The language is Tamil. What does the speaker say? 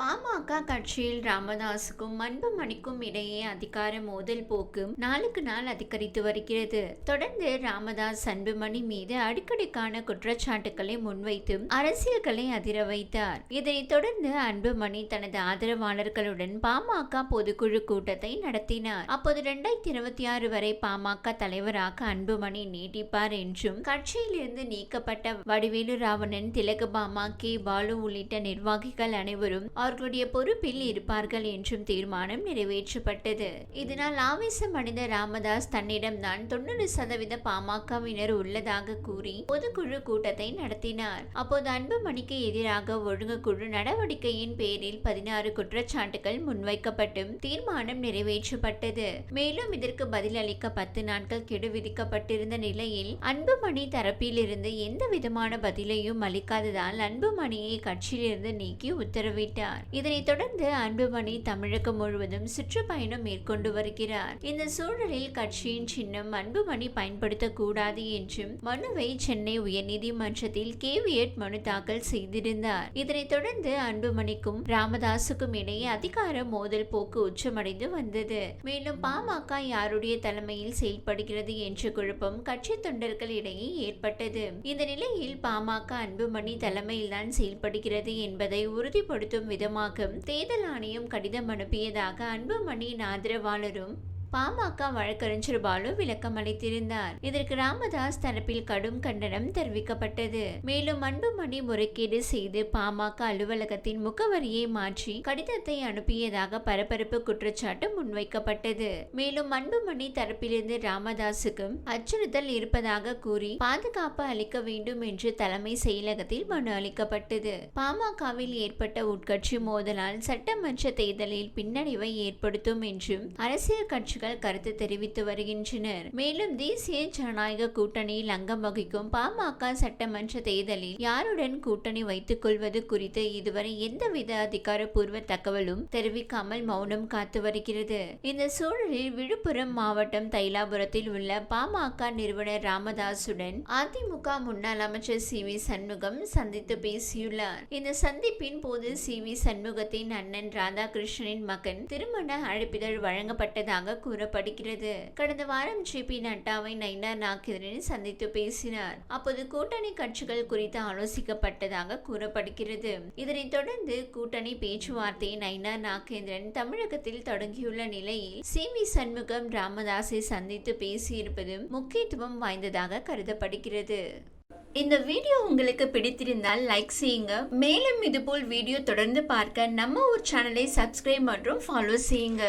பாமக கட்சியில் ராமதாஸுக்கும் அன்புமணிக்கும் இடையே அதிகார மோதல் போக்கும் நாளுக்கு நாள் அதிகரித்து வருகிறது. தொடர்ந்து ராமதாஸ் அன்புமணி மீது அடிக்கடிக்கான குற்றச்சாட்டுகளை முன்வைத்து அரசியல்களை அதிர வைத்தார். இதனைத் தொடர்ந்து அன்புமணி தனது ஆதரவாளர்களுடன் பாமக பொதுக்குழு கூட்டத்தை நடத்தினார். அப்போது இரண்டாயிரத்தி இருபத்தி ஆறு வரை பாமக தலைவராக அன்புமணி நீட்டிப்பார் என்றும் கட்சியிலிருந்து நீக்கப்பட்ட வடிவேலு ராவணன் திலகபாமா கே. பாலு உள்ளிட்ட நிர்வாகிகள் அனைவரும் அவர்களுடைய பொறுப்பில் இருப்பார்கள் என்றும் தீர்மானம் நிறைவேற்றப்பட்டது. இதனால் ஆவேசம் அடைந்த ராமதாஸ் தன்னிடம்தான் தொண்ணூறு சதவீத பாமகவினர் உள்ளதாக கூறி பொதுக்குழு கூட்டத்தை நடத்தினார். அப்போது அன்புமணிக்கு எதிராக ஒழுங்கு குழு நடவடிக்கையின் பேரில் பதினாறு குற்றச்சாட்டுகள் முன்வைக்கப்பட்டும் தீர்மானம் நிறைவேற்றப்பட்டது. மேலும் இதற்கு பதிலளிக்க பத்து நாட்கள் கெடு விதிக்கப்பட்டிருந்த நிலையில் அன்புமணி தரப்பிலிருந்து எந்த விதமான பதிலையும் அளிக்காததால் அன்புமணியை கட்சியிலிருந்து நீக்கி உத்தரவிட்டார். இதனைத் தொடர்ந்து அன்புமணி தமிழகம் முழுவதும் சுற்றுப்பயணம் மேற்கொண்டு வருகிறார். இந்த சூழலில் கட்சியின் சின்னம் அன்புமணி பயன்படுத்தக்கூடாது என்றும் மனுவை சென்னை உயர்நீதிமன்றத்தில் கேவியட் மனு தாக்கல் செய்திருந்தார். இதனைத் தொடர்ந்து அன்புமணிக்கும் ராமதாசுக்கும் இடையே அதிகார மோதல் போக்கு உச்சமடைந்து வந்தது. மேலும் பாமக யாருடைய தலைமையில் செயல்படுகிறது என்ற குழப்பம் கட்சி தொண்டர்களிடையே ஏற்பட்டது. இந்த நிலையில் பாமக அன்புமணி தலைமையில்தான் செயல்படுகிறது என்பதை உறுதிப்படுத்தும் விதமாகவும் தேர்தல் ஆணையம் கடிதம் அனுப்பியதாக அன்புமணியின் ஆதரவாளரும் பாமக வழக்கறிஞர் பாலு விளக்கம் அளித்திருந்தார். இதற்கு ராமதாஸ் தரப்பில் கடும் கண்டனம் தெரிவிக்கப்பட்டது. மேலும் அன்புமணி முறைகேடு செய்து பாமக அலுவலகத்தின் முகவரியை மாற்றி கடிதத்தை அனுப்பியதாக பரபரப்பு குற்றச்சாட்டு முன்வைக்கப்பட்டது. மேலும் அன்புமணி தரப்பிலிருந்து ராமதாஸுக்கும் அச்சுறுத்தல் இருப்பதாக கூறி பாதுகாப்பு அளிக்க வேண்டும் என்று தலைமை செயலகத்தில் மனு அளிக்கப்பட்டது. பாமகவில் ஏற்பட்ட உட்கட்சி மோதலால் சட்டமன்ற தேர்தலில் பின்னடைவை ஏற்படுத்தும் என்றும் அரசியல் கட்சி கட்சிகள் கருத்து தெரிவித்து வருகின்றனர். மேலும் தேசிய ஜனநாயக கூட்டணியில் அங்கம் வகிக்கும் பாமக சட்டமன்ற தேர்தலில் யாருடன் கூட்டணி வைத்துக் கொள்வது குறித்து இதுவரை எந்தவித அதிகாரப்பூர்வ தகவலும் தெரிவிக்காமல் மௌனம் காத்து வருகிறது. இந்த சூழலில் விழுப்புரம் மாவட்டம் தைலாபுரத்தில் உள்ள பாமக நிறுவனர் ராமதாசுடன் அதிமுக முன்னாள் அமைச்சர் சி வி சண்முகம் சந்தித்து பேசியுள்ளார். இந்த சந்திப்பின் போது சி வி சண்முகத்தின் அண்ணன் ராதாகிருஷ்ணனின் மகன் திருமண அழைப்பிதழ் வழங்கப்பட்டதாக கூறப்படுகிறது. கடந்த வாரம் ஜே பி நட்டாவை நைனா நாகேந்திரன் சந்தித்து பேசினார். அப்போது கூட்டணி கட்சிகள் குறித்து ஆலோசிக்கப்பட்டதாக கூறப்படுகிறது. இதனைத் தொடர்ந்து கூட்டணி பேச்சுவார்த்தையை நைனா நாகேந்திரன் தமிழகத்தில் தொடங்கியுள்ள நிலையில் சி. வி. சண்முகம் ராமதாஸை சந்தித்து பேசியிருப்பதும் முக்கியத்துவம் வாய்ந்ததாக கருதப்படுகிறது. இந்த வீடியோ உங்களுக்கு பிடித்திருந்தால் லைக் செய்யுங்க. மேலும் இதுபோல் வீடியோ தொடர்ந்து பார்க்க நம்ம ஒரு சேனலை சப்ஸ்கிரைப் மற்றும் ஃபாலோ செய்யுங்க.